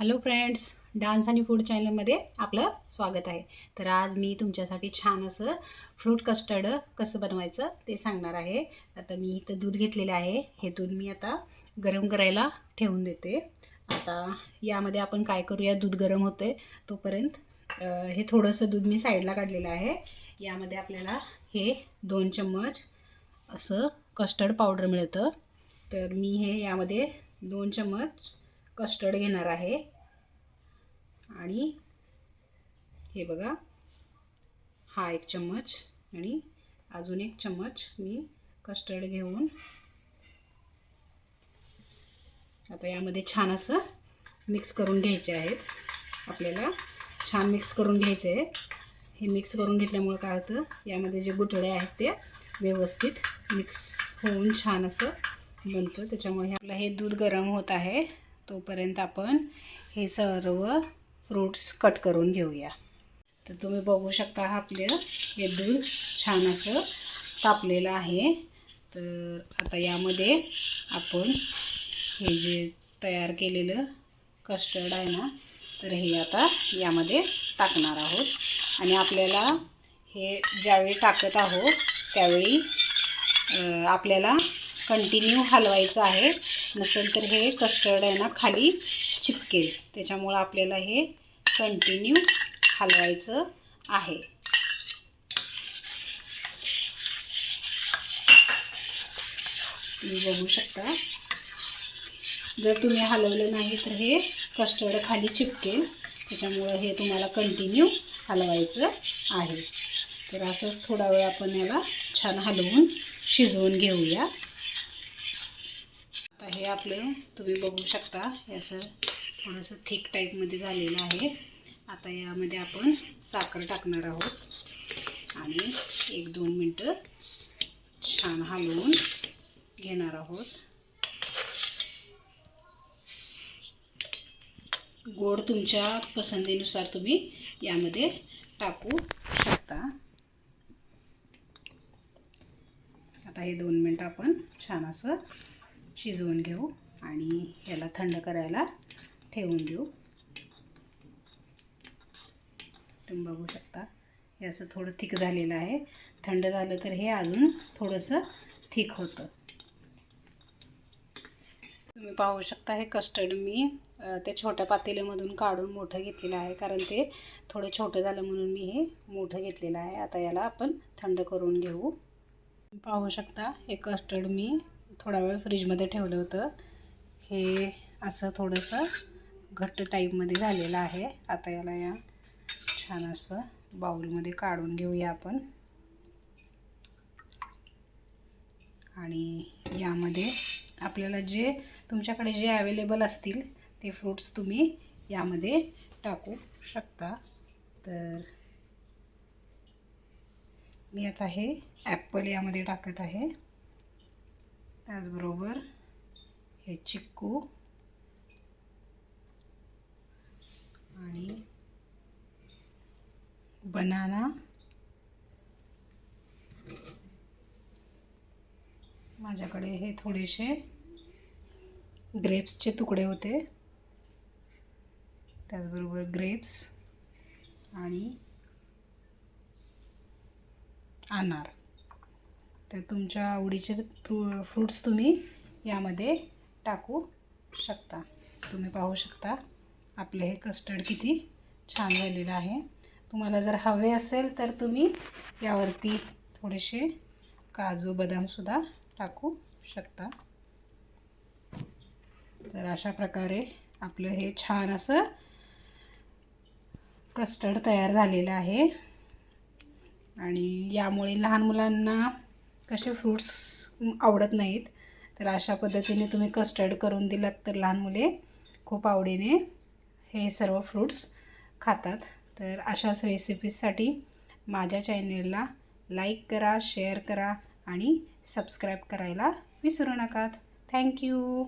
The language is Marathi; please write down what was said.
Hello friends dance and food चॅनलमध्ये आपलं स्वागत आहे. तर आज मी तुमच्यासाठी छान असं फ्रूट कस्टर्ड कसं बनवायचं ते सांगणार आहे. आता मी इथं दूध घेतलेलं आहे. हे दूध मी आता गरम करायला ठेवून देते. आता यामध्ये आपण काय करूया? दूध गरम होते तोपर्यंत हे थोडंसं दूध मी साईडला काढलेलं आहे. यामध्ये आपल्याला हे दोन चम्मच असं कस्टर्ड पावडर मिळतं. तर मी हे यामध्ये दोन चम्मच कस्टर्ड घेणार आहे. आणि हे बघा हा एक चम्मच आणि अजून एक चम्मच मी कस्टर्ड घेऊन आता यामध्ये छान असं मिक्स करून घ्यायचे आहेत. आपल्याला छान मिक्स करून घ्यायचं आहे हे मिक्स करून घेतल्यामुळं काय होतं यामध्ये जे गुठळे आहेत ते व्यवस्थित मिक्स होऊन छान असं बनतं. त्याच्यामुळे आपलं हे दूध गरम होत आहे. तोपर्यंत आपण हे सर्व फ्रूट्स कट करून घेऊया. तर तुम्ही बघू शकता हा आपलं हे दूध छान असं तापलेलं आहे. तर आता यामध्ये आपण हे जे तयार केलेलं कस्टर्ड आहे ना तर हे आता यामध्ये टाकणार आहोत. आणि आपल्याला हे ज्यावेळी टाकत आहोत त्यावेळी आपल्याला कंटिन्यू हलवायचं आहे. नसेल तर हे कस्टर्ड आहे ना खाली चिपकेल. त्याच्यामुळं आपल्याला हे कंटिन्यू हलवायचं आहे. तुम्ही बघू शकता. जर तुम्ही हलवलं नाही तर हे कस्टर्ड खाली चिपकेल. त्याच्यामुळं हे तुम्हाला कंटिन्यू हलवायचं आहे. तर असंच थोडा वेळ आपण याला छान हलवून शिजवून घेऊया. आता हे आपलं तुम्ही बघू शकता हे असं थोडंसं थिक टाईपमध्ये झालेलं आहे. आता यामध्ये आपण साखर टाकणार आहोत. आणि एक दोन मिनटं छान हलवून घेणार आहोत. गोड तुमच्या पसंतीनुसार तुम्ही यामध्ये टाकू शकता. आता हे दोन मिनटं आपण छान असं शिजवून घेऊ आणि याला थंड करायला ठेवून देऊ. तुम्ही बघू शकता हे असं थोडं थिक झालेलं आहे. थंड झालं तर हे अजून थोडंसं थिक होतं. तुम्ही पाहू शकता हे कस्टर्ड मी त्या छोट्या पातेल्यामधून काढून मोठं घेतलेलं आहे. कारण ते थोडं छोटं झालं म्हणून मी हे मोठं घेतलेलं आहे. आता याला आपण थंड करून घेऊ. पाहू शकता हे कस्टर्ड मी थोडा वेळ फ्रीजमध्ये ठेवलं होतं. हे असं थोडंसं घट्ट टाईपमध्ये झालेलं आहे. आता याला या छान असं बाऊलमध्ये काढून घेऊया आपण. आणि यामध्ये आपल्याला जे तुमच्याकडे जे अवेलेबल असतील ते फ्रूट्स तुम्ही यामध्ये टाकू शकता. तर मी आता हे ॲपल यामध्ये टाकत आहे. त्याचबरोबर हे चिक्कू आणि बनाना. माझ्याकडे हे थोडेसे ग्रेप्सचे तुकडे होते. त्याचबरोबर ग्रेप्स आणि अनार. तर तुमच्या आवडीचे फ्रू फ्रूट्स तुम्ही यामध्ये टाकू शकता. तुम्ही पाहू शकता आपले हे कस्टर्ड किती छान झालेलं आहे. तुम्हाला जर हवे असेल तर तुम्ही यावरती थोडेसे काजू बदामसुद्धा टाकू शकता. तर अशा प्रकारे आपलं हे छान असं कस्टर्ड तयार झालेलं आहे. आणि यामुळे लहान मुलांना कसे फ्रूट्स आवडत नाहीत तर अशा पद्धतीने तुम्ही कस्टर्ड करून दिलात तर लहान मुले खूप आवडीने हे सर्व फ्रूट्स खातात. तर अशाच रेसिपीजसाठी माझ्या चॅनेलला लाईक करा शेअर करा आणि सबस्क्राईब करायला विसरू नका. थँक्यू